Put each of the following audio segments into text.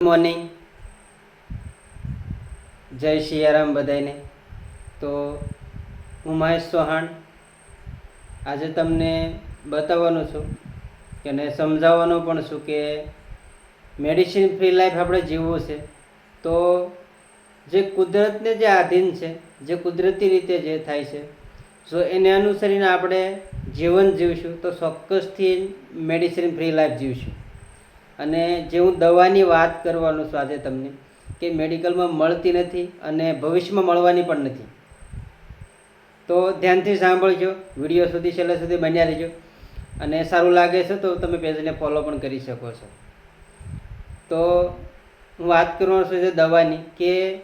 Morning જય સિયારામ બધાને તો હું મહેશ ચૌહાણ. આજે તમને બતાવવાનો છું કે ને સમજાવવાનો પણ છું કે મેડિસિન ફ્રી લાઈફ આપણે જીવવું છે. તો જે કુદરતને જે આધીન છે, જે કુદરતી રીતે જે થાય છે, જો એને અનુસરીને આપણે જીવન જીવશું તો ચોક્કસથી મેડિસિન ફ્રી લાઈફ જીવશું. અને જે હું દવાની વાત કરવાનું છું તમને, કે મેડિકલમાં મળતી નથી અને ભવિષ્યમાં મળવાની પણ નથી. તો ધ્યાનથી સાંભળજો, વીડિયો સુધી છેલ્લે સુધી બન્યા રહેજો. અને સારું લાગે છે તો તમે પેજને ફોલો પણ કરી શકો છો. તો હું વાત કરવાનું છું દવાની, કે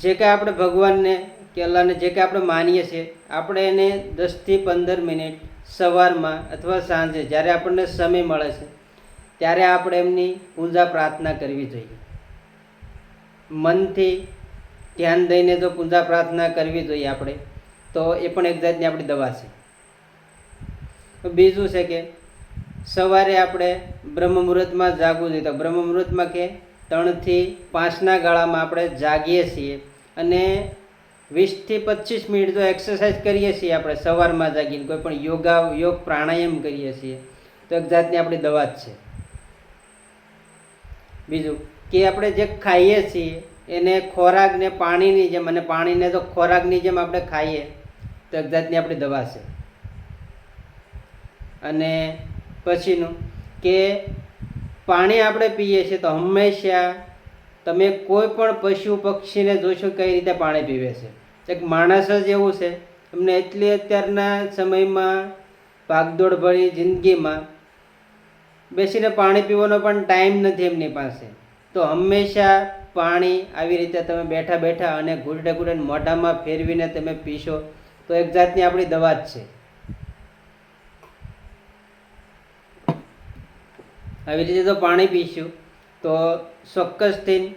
જે કાંઈ આપણે ભગવાનને કે અલ્લાહને જે કંઈ આપણે માનીએ છીએ, આપણે એને દસથી પંદર મિનિટ સવારમાં અથવા સાંજે જ્યારે આપણને સમય મળે છે, ત્યારે આપણે એમની પૂજા પ્રાર્થના કરવી જોઈએ. મનથી ધ્યાન દઈને જો પૂજા પ્રાર્થના કરવી જોઈએ આપણે, તો એ પણ એક જાતની આપણી દવા છે. બીજું છે કે, સવારે આપણે બ્રહ્મ જાગવું જોઈએ. તો બ્રહ્મ મુહૂર્તમાં કે ત્રણથી પાંચના ગાળામાં આપણે જાગીએ છીએ અને વીસથી પચીસ મિનિટ તો એક્સરસાઇઝ કરીએ છીએ આપણે, સવારમાં જાગીને કોઈ પણ યોગા, યોગ પ્રાણાયામ કરીએ છીએ, તો એક જાતની આપણી દવા જ છે. બીજું, કે આપણે જે ખાઈએ છીએ, એને ખોરાકને પાણીની જેમ, અને પાણીને તો ખોરાકની જેમ આપણે ખાઈએ, તો એક જાતની આપણી દવા છે. અને પછીનું, કે પાણી આપણે પીએ છીએ તો હંમેશા તમે કોઈ પણ પશુ પક્ષીને જોશો કઈ રીતે પાણી પીવે છે? એક માણસ જ એવું છે. એમને એટલી અત્યારના સમયમાં ભાગદોડ ભરી જિંદગીમાં બેસીને પાણી પીવાનો પણ ટાઈમ નથી એમની પાસે. તો હંમેશા પાણી આવી રીતે તમે બેઠા બેઠા અને ઘૂંટે ઘૂંટે મોઢામાં ફેરવીને તમે પીશો, તો એક જાતની આપણી દવા જ છે. આવી રીતે તો પાણી પીશું, તો ચોક્કસથી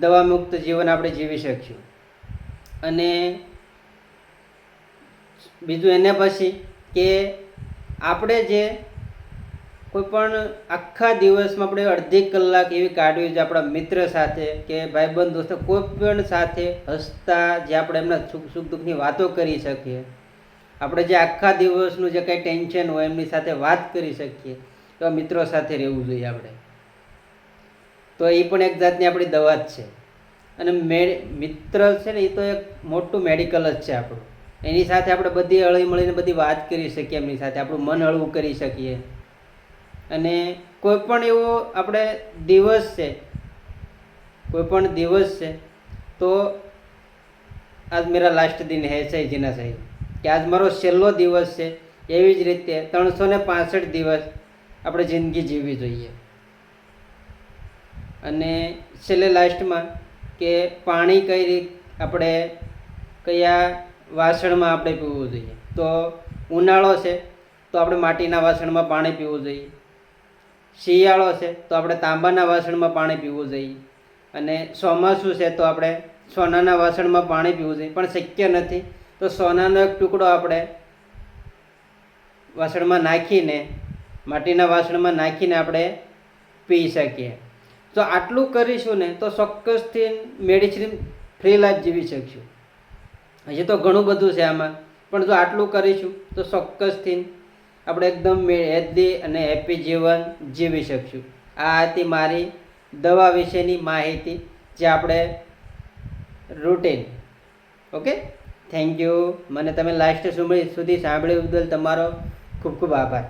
દવા મુક્ત જીવન આપણે જીવી શકીશું અને બીજું એને પછી કે આપણે જે કોઈ પણ આખા દિવસમાં આપણે અડધી કલાક એવી કાઢવી છે આપણા મિત્ર સાથે કે ભાઈબંધ દોસ્તો કોઈ પણ સાથે હસતા, જે આપણે એમના સુખ સુખ દુઃખની વાતો કરી શકીએ. આપણે જે આખા દિવસનું જે કંઈ ટેન્શન હોય એમની સાથે વાત કરી શકીએ. તો મિત્રો સાથે રહેવું જોઈએ આપણે. તો એ પણ એક જાતની આપણી દવા જ છે. અને મે મિત્ર છે ને એ તો એક મોટું મેડિકલ જ છે આપણું. એની સાથે આપણે બધી હળી મળીને બધી વાત કરી શકીએ, એમની સાથે આપણું મન હળવું કરી શકીએ. અને કોઈ પણ એવો આપણે દિવસ છે, કોઈ પણ દિવસ છે, તો આજ મેરા લાસ્ટ દિન હે છે જીના સાહેબ કે આજ મારો છેલ્લો દિવસ છે, એવી જ રીતે ત્રણસો ને દિવસ આપણે જિંદગી જીવવી જોઈએ. અને છેલ્લે લાસ્ટમાં કે પાણી કઈ રીત આપણે કયા વાસણમાં આપણે પીવું જોઈએ? તો ઉનાળો છે, તો આપણે માટીના વાસણમાં પાણી પીવું જોઈએ. શિયાળો છે, તો આપણે તાંબાના વાસણમાં પાણી પીવું જોઈએ. અને ચોમાસું છે, તો આપણે સોનાના વાસણમાં પાણી પીવું જોઈએ. પણ શક્ય નથી, તો સોનાનો એક ટુકડો આપણે વાસણમાં નાખીને, માટીના વાસણમાં નાખીને આપણે પી શકીએ. તો આટલું કરીશું ને તો ચોક્કસથી મેડિસિન ફ્રી લાઈફ જીવી શકશું. હજી તો ઘણું બધું છે આમાં. પણ જો આટલું કરીશું તો ચોક્કસથી આપણે એકદમ હેલ્ધી અને હેપી જીવન જીવી શકશું. આ હતી મારી દવા વિશેની માહિતી જે આપણે રૂટીન ઓકે થેન્ક યુ મને તમે લાસ્ટ સુધી સાંભળ્યું બદલ તમારો ખૂબ ખૂબ આભાર.